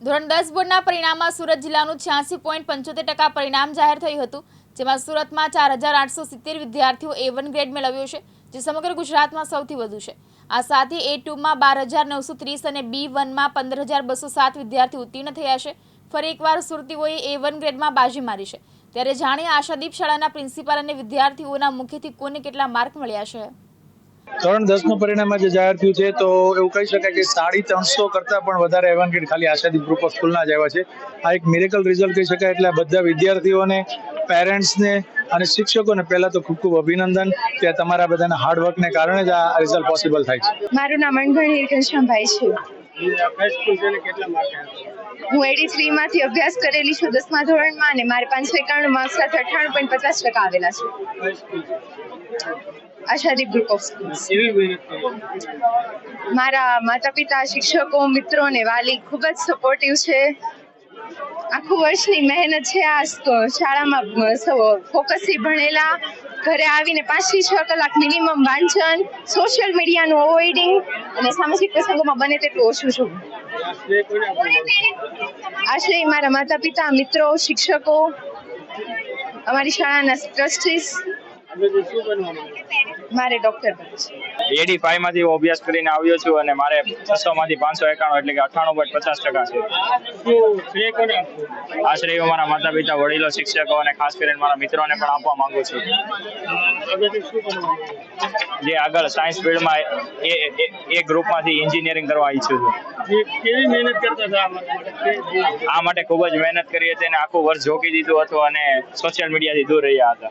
ધોરણ દસ બોર્ડના પરિણામમાં સુરત જિલ્લાનું છ્યાસી પોઈન્ટ પંચોતેર ટકા પરિણામ જાહેર થયું હતું, જેમાં સુરતમાં ચાર હજાર આઠસો સિત્તેર વિદ્યાર્થીઓ એ વન ગ્રેડ મેળવ્યો છે, જે સમગ્ર ગુજરાતમાં સૌથી વધુ છે. આ સાથે એ ટુમાં બાર હજાર નવસો ત્રીસ અને બી વનમાં પંદર હજાર બસો સાત વિદ્યાર્થી ઉત્તીર્ણ થયા છે. ફરી એકવાર સુરતીઓએ એ વન ગ્રેડમાં બાજી મારી છે. ત્યારે જાણીએ આશાદીપ શાળાના પ્રિન્સિપાલ અને વિદ્યાર્થીઓના મુખ્યથી કોને કેટલા માર્ક મળ્યા છે? ધોરણ દસનું પરિણામ આજે જાહેર થયું છે, તો એવું કહી શકાય કે સાડી ત્રણસો કરતાં પણ વધારે એવાન્કેટ ખાલી આશાદી ગ્રુપ ઓફ સ્કૂલના જ આવ્યા છે. આ એક મિરેકલ રિઝલ્ટ કહી શકાય, એટલે બધા વિદ્યાર્થીઓને પેરેન્ટ્સને અને શિક્ષકોને પહેલા તો ખૂબ ખૂબ અભિનંદન કે તમારા બધાના હાર્ડવર્કને કારણે જ આ રિઝલ્ટ પોસિબલ થાય છે. મારું નામ અણઘણી ઘનશ્યામભાઈ છે. હું એડી થ્રી માંથી અભ્યાસ કરેલી છું દસમા ધોરણમાં અને મારે પાંચસો એકાણું માર્ક્સ સાથે અઠાણું પોઈન્ટ પચાસ ટકા આવેલા છે. આશાદીપ ગ્રુપ ઓફ સ્કૂલ્સ મારા માતા પિતા શિક્ષકો મિત્રો અને વાલી ખૂબ જ સપોર્ટિવ છે. આખું વર્ષની મહેનત છે આ શાળામાં ફોકસથી ભણેલા. ઘરે આવીને પાંચથી છ કલાક મિનિમમ વાંચન સોશિયલ મીડિયાનું અવોઇડિંગ અને સામાજિક પ્રસંગોમાં બને તેટલું ઓછું છું. આશ્રય મારા માતા પિતા મિત્રો શિક્ષકો અમારી શાળાના ટ્રસ્ટીસ મારે ડોક્ટર એડી ફાઈવમાંથી અભ્યાસ કરીને આવ્યો છું અને મારે છસો માંથી પાંચસો એકાણું એટલે કે અઠાણું પોઈન્ટ પચાસ ટકા છે. આ શ્રેય મારા માતા પિતા વડીલો શિક્ષકો અને ખાસ કરીને મારા મિત્રોને પણ આપવા માંગુ છું. જે આગળ સાયન્સ ફિલ્ડમાં એ એ- ગ્રુપમાંથી એન્જિનિયરિંગ કરવા ઈચ્છું છું. કેવી મહેનત કરતા આ માટે? આ ખૂબ જ મહેનત કરી હતી અને આખું વર્ષ જોકી દીધું હતું અને સોશિયલ મીડિયાથી દૂર રહ્યા હતા.